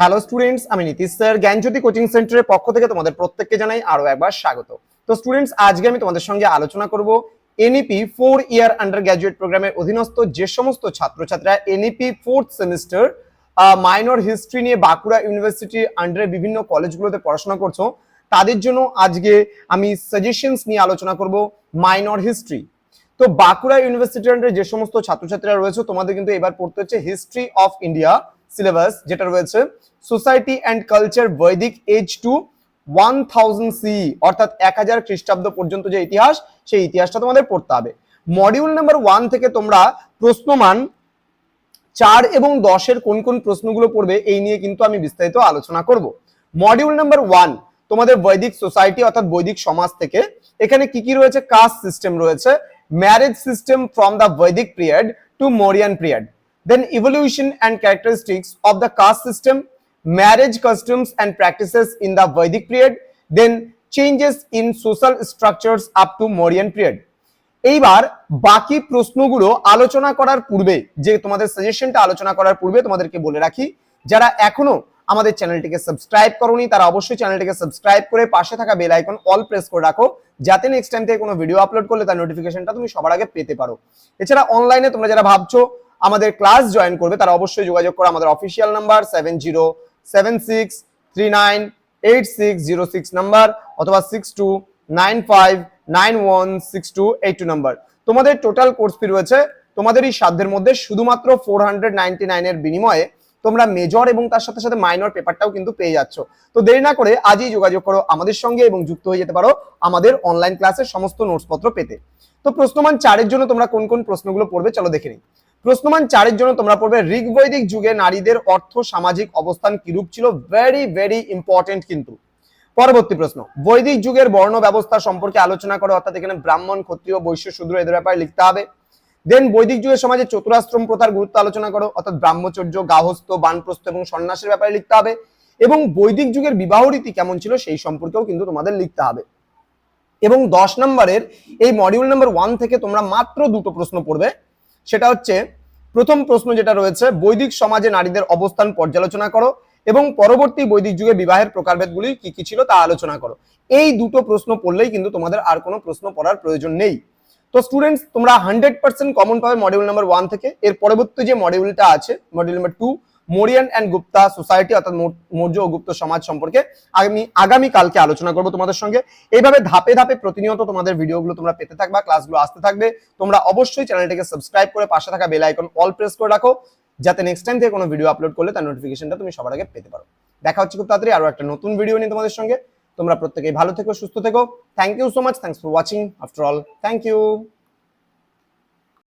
Hello students আমি Nitish sir. জ্ঞানজ্যোতি coaching সেন্টারের পক্ষ থেকে তোমাদের প্রত্যেককে জানাই আরও একবার স্বাগত। তো স্টুডেন্টস আজকে আমি তোমাদের সঙ্গে আলোচনা করব NEP four year undergraduate প্রোগ্রামের অধীনস্থ যে সমস্ত ছাত্রছাত্রীরা NEP fourth semester minor history নিয়ে বাঁকুড়া ইউনিভার্সিটির আন্ডারে বিভিন্ন কলেজগুলোতে পড়াশোনা করছ, তাদের জন্য আজকে আমি সাজেশনস নিয়ে আলোচনা করব মাইনর হিস্ট্রি তো বাঁকুড়া ইউনিভার্সিটির আন্ডারে যে সমস্ত ছাত্রছাত্রীরা রয়েছে, তোমাদের কিন্তু এবার পড়তে হচ্ছে হিস্ট্রি অফ ইন্ডিয়া সিলেবাস যেটা রয়েছে society and culture Vedic age to one thousand C অর্থাৎ এক হাজার খ্রিস্টাব্দ পর্যন্ত যে ইতিহাস, সেই ইতিহাসটা তোমাদের পড়তে হবে। মডিউল নাম্বার ওয়ান থেকে তোমরা প্রশ্নমান চার এবং দশের কোন কোন প্রশ্নগুলো পড়বে, এই নিয়ে কিন্তু আমি বিস্তারিত আলোচনা করব। মডিউল নাম্বার ওয়ান তোমাদের বৈদিক সোসাইটি অর্থাৎ বৈদিক সমাজ থেকে, এখানে কি কি রয়েছে? কাস্ট সিস্টেম রয়েছে। Marriage system from the Vedic period to Mauryan period then evolution and characteristics of the caste system, marriage customs and practices in the Vedic period, then changes in social structures up to Mauryan period. এইবার বাকি প্রশ্নগুলো আলোচনা করার পূর্বে যে তোমাদের সাজেশনটা আলোচনা করার পূর্বে তোমাদেরকে বলে রাখি যারা এখনও আমাদের চ্যানেলটিকে সাবস্ক্রাইব করোনি তারা অবশ্যই চ্যানেলটিকে সাবস্ক্রাইব করে পাশে থাকা বেল আইকন অল প্রেস করে রাখো যাতে নেক্সট টাইম থেকে কোনো ভিডিও আপলোড করলে তার নোটিফিকেশনটা তুমি সবার আগে পেতে পারো এছাড়া অনলাইনে তোমরা যারা ভাবছ আমাদের ক্লাস জয়েন করবে, তারা অবশ্যই যোগাযোগ করো আমাদের official number seven zero seven six three nine eight six zero six number অথবা six two nine five nine one six two eight two number তোমাদের টোটাল কোর্স ফি রয়েছে, তোমাদের এই সাধ্যের মধ্যে শুধুমাত্র ফোর হান্ড্রেড নাইনটি নাইনের বিনিময়ে তোমরা মেজর এবং তার সাথে সাথে মাইনর পেপারটাও কিন্তু পেয়ে যাচ্ছ। তো দেরি না করে আজই যোগাযোগ করো আমাদের সঙ্গে এবং যুক্ত হয়ে যেতে পারো আমাদের অনলাইন ক্লাসের সমস্ত নোটসপত্র পেতে। তো প্রশ্নমান চারের জন্য তোমরা কোন কোন প্রশ্নগুলো পড়বে, চলো দেখে নিই। প্রশ্নমান চারের জন্য তোমরা পড়বে, ঋগ্বৈদিক যুগে নারীদের অর্থ, সামাজিক অবস্থান কিরূপ ছিল? ভেরি ভেরি ইম্পর্টেন্ট কিন্তু। পরবর্তী প্রশ্ন, বৈদিক যুগের বর্ণ ব্যবস্থা সম্পর্কে আলোচনা করো, অর্থাৎ এখানে ব্রাহ্মণ, ক্ষত্রিয়, বৈশ্য, শূদ্র এদের ব্যাপারে লিখতে হবে। দেন বৈদিক যুগের সমাজে চতুরাশ্রম প্রথার গুরুত্ব আলোচনা করো, অর্থাৎ ব্রাহ্মচর্য গাহস্থ বানপ্রস্থ এবং সন্ন্যাসের ব্যাপারে লিখতে হবে। এবং বৈদিক যুগের বিবাহ রীতি কেমন ছিল সেই সম্পর্কেও কিন্তু তোমাদের লিখতে হবে। এবং দশ নম্বরের এই মডিউল নাম্বার ওয়ান থেকে তোমরা মাত্র দুটো প্রশ্ন পড়বে। সেটা হচ্ছে, প্রথম প্রশ্ন যেটা রয়েছে, বৈদিক সমাজে নারীদের অবস্থান পর্যালোচনা করো এবং পরবর্তী বৈদিক যুগে বিবাহের প্রকারভেদগুলি কি কি ছিল তা আলোচনা করো। এই দুটো প্রশ্ন পড়লেই কিন্তু তোমাদের আর কোনো প্রশ্ন পড়ার প্রয়োজন নেই। তো স্টুডেন্টস তোমরা হান্ড্রেড পার্সেন্ট কমন পাবে মডিউল নাম্বার ওয়ান থেকে। এর পরবর্তী যে মডিউলটা আছে module number two Mauryan and Gupta society অর্থাৎ মৌর্য ও গুপ্ত সমাজ সম্পর্কে আমি আগামী কালকে আলোচনা করব তোমাদের সঙ্গে। এইভাবে ধাপে ধাপে প্রতিনিয়ত তোমাদের ভিডিওগুলো তোমরা পেতে থাকবা, ক্লাসগুলো আসতে থাকবে। তোমরা অবশ্যই চ্যানেলটিকে সাবস্ক্রাইব করে পাশে থাকা বেল আইকন অল প্রেস করে রাখো, যাতে নেক্সট টাইম থেকে কোনো ভিডিও আপলোড করলে তার নোটিফিকেশনটা তুমি সবার আগে পেতে পারো। দেখা হচ্ছে খুব তাড়াতাড়ি আরও একটা নতুন ভিডিও নিয়ে তোমাদের সঙ্গে। তোমরা প্রত্যেকেই ভালো থেকো, সুস্থ থেকো। Thank you so much thanks for watching after all thank you